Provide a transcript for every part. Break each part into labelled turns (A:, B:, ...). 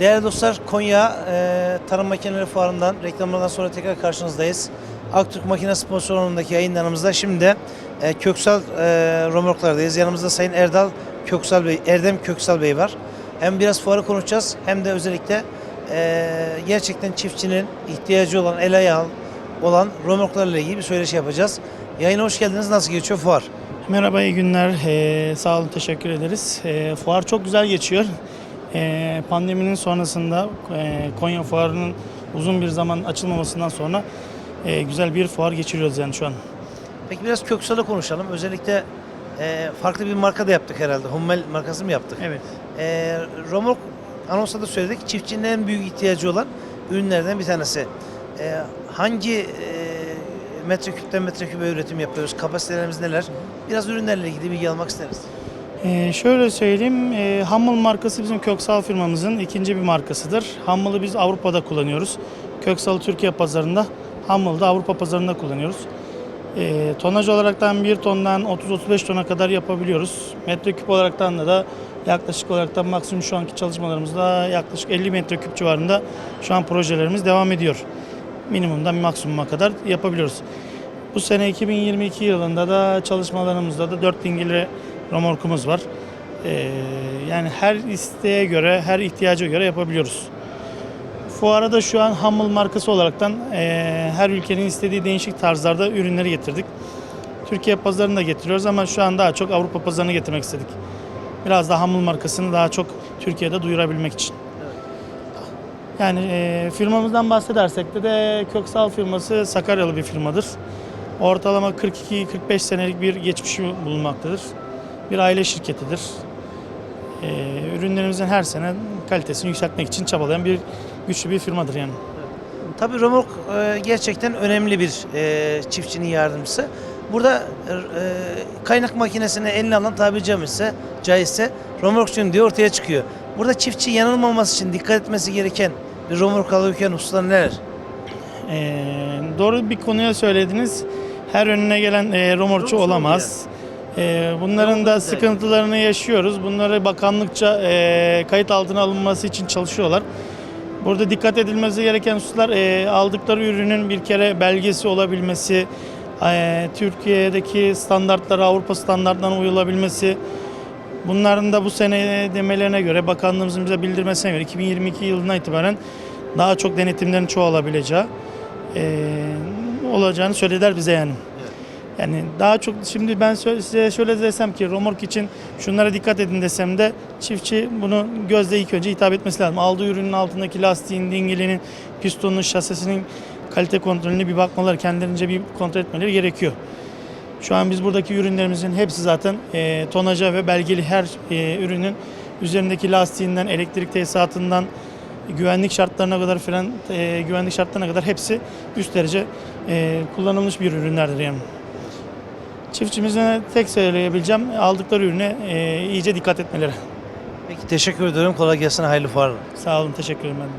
A: Değerli dostlar Konya e, Tarım Makineleri Fuarı'ndan reklamlardan sonra tekrar karşınızdayız. Aktürk Makine Sponsorluğundaki yayınlarımızda şimdi e, Köksal e, Romorklar'dayız. Yanımızda Sayın Erdal Köksal Bey, Erdem Köksal Bey var. Hem biraz fuarı konuşacağız hem de özellikle e, gerçekten çiftçinin ihtiyacı olan el ayağı olan romorklarla ilgili bir söyleşi yapacağız. Yayına hoş geldiniz. Nasıl geçiyor fuar?
B: Merhaba, iyi günler. Ee, sağ olun, teşekkür ederiz. Ee, fuar çok güzel geçiyor. Ee, pandeminin sonrasında e, Konya Fuarı'nın uzun bir zaman açılmamasından sonra e, güzel bir fuar geçiriyoruz yani şu an.
A: Peki biraz Köksal'ı konuşalım. Özellikle e, farklı bir marka da yaptık herhalde. Hummel markası mı yaptık?
B: Evet.
A: E, Romork anonsta da söyledik. Çiftçinin en büyük ihtiyacı olan ürünlerden bir tanesi. E, hangi e, metreküpten metreküpe üretim yapıyoruz? Kapasitelerimiz neler? Biraz ürünlerle ilgili bilgi almak isteriz.
B: Ee, şöyle söyleyeyim, e, Hummel markası bizim Köksal firmamızın ikinci bir markasıdır. Hummel'ı biz Avrupa'da kullanıyoruz. Köksal'ı Türkiye pazarında, Hummel'ı da Avrupa pazarında kullanıyoruz. E, tonaj olaraktan 1 tondan 30-35 tona kadar yapabiliyoruz. Metreküp olaraktan da, da yaklaşık olaraktan maksimum şu anki çalışmalarımızda yaklaşık 50 metreküp civarında şu an projelerimiz devam ediyor. Minimumdan maksimuma kadar yapabiliyoruz. Bu sene 2022 yılında da çalışmalarımızda da 4 dingili romorkumuz var. Ee, yani her isteğe göre, her ihtiyaca göre yapabiliyoruz. Fuara da şu an Hummel markası olaraktan eee, her ülkenin istediği değişik tarzlarda ürünleri getirdik. Türkiye pazarını da getiriyoruz ama şu an daha çok Avrupa pazarına getirmek istedik. Biraz da Hummel markasını daha çok Türkiye'de duyurabilmek için. Yani eee, firmamızdan bahsedersek de, de Köksal firması Sakaryalı bir firmadır. Ortalama 42-45 senelik bir geçmişi bulunmaktadır. Bir aile şirketidir. Eee, ürünlerimizin her sene kalitesini yükseltmek için çabalayan bir güçlü bir firmadır yani.
A: Tabii Romork e, gerçekten önemli bir e, çiftçinin yardımcısı. Burada e, kaynak makinesini eline alan tabiri caizse, caizse Romorkçuyum diye ortaya çıkıyor. Burada çiftçi yanılmaması için dikkat etmesi gereken bir Romork alırken hususlar neler?
B: Ee, doğru bir konuya söylediniz. Her önüne gelen e, romorçu olamaz. Ee, bunların da sıkıntılarını yaşıyoruz. Bunları bakanlıkça e, kayıt altına alınması için çalışıyorlar. Burada dikkat edilmesi gereken hususlar e, aldıkları ürünün bir kere belgesi olabilmesi, e, Türkiye'deki standartlara, Avrupa standartlarına uyulabilmesi. Bunların da bu sene demelerine göre, bakanlığımızın bize bildirmesine göre 2022 yılından itibaren daha çok denetimlerin çoğalabileceği olacağını söylediler bize yani. Yani daha çok şimdi ben size şöyle desem ki romork için şunlara dikkat edin desem de çiftçi bunu gözle ilk önce hitap etmesi lazım. Aldığı ürünün altındaki lastiğin, dingilinin, pistonun, şasisinin kalite kontrolüne bir bakmaları, kendilerince bir kontrol etmeleri gerekiyor. Şu an biz buradaki ürünlerimizin hepsi zaten e, tonaja ve belgeli her e, ürünün üzerindeki lastiğinden, elektrik tesisatından, güvenlik şartlarına kadar filan e, güvenlik şartlarına kadar hepsi üst derece e, kullanılmış bir ürünlerdir yani. Çiftçimize tek söyleyebileceğim aldıkları ürüne e, iyice dikkat etmeleri.
A: Peki teşekkür ediyorum. Kolay gelsin. Hayırlı fuarlar.
B: Sağ olun, teşekkür ederim ben. de.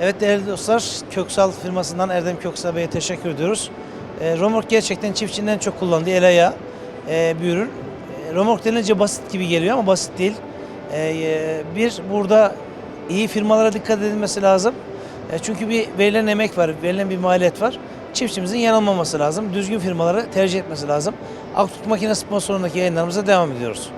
A: Evet değerli dostlar, Köksal firmasından Erdem Köksal Bey'e teşekkür ediyoruz. E, Romork gerçekten çiftçinin en çok kullandığı el ayağı e, bir ürün. E, Romork denince basit gibi geliyor ama basit değil. E, e, bir, burada iyi firmalara dikkat edilmesi lazım. E, çünkü bir verilen emek var, verilen bir maliyet var. Çiftçimizin yanılmaması lazım. Düzgün firmaları tercih etmesi lazım. Aktürk Makine sponsorundaki yayınlarımıza devam ediyoruz.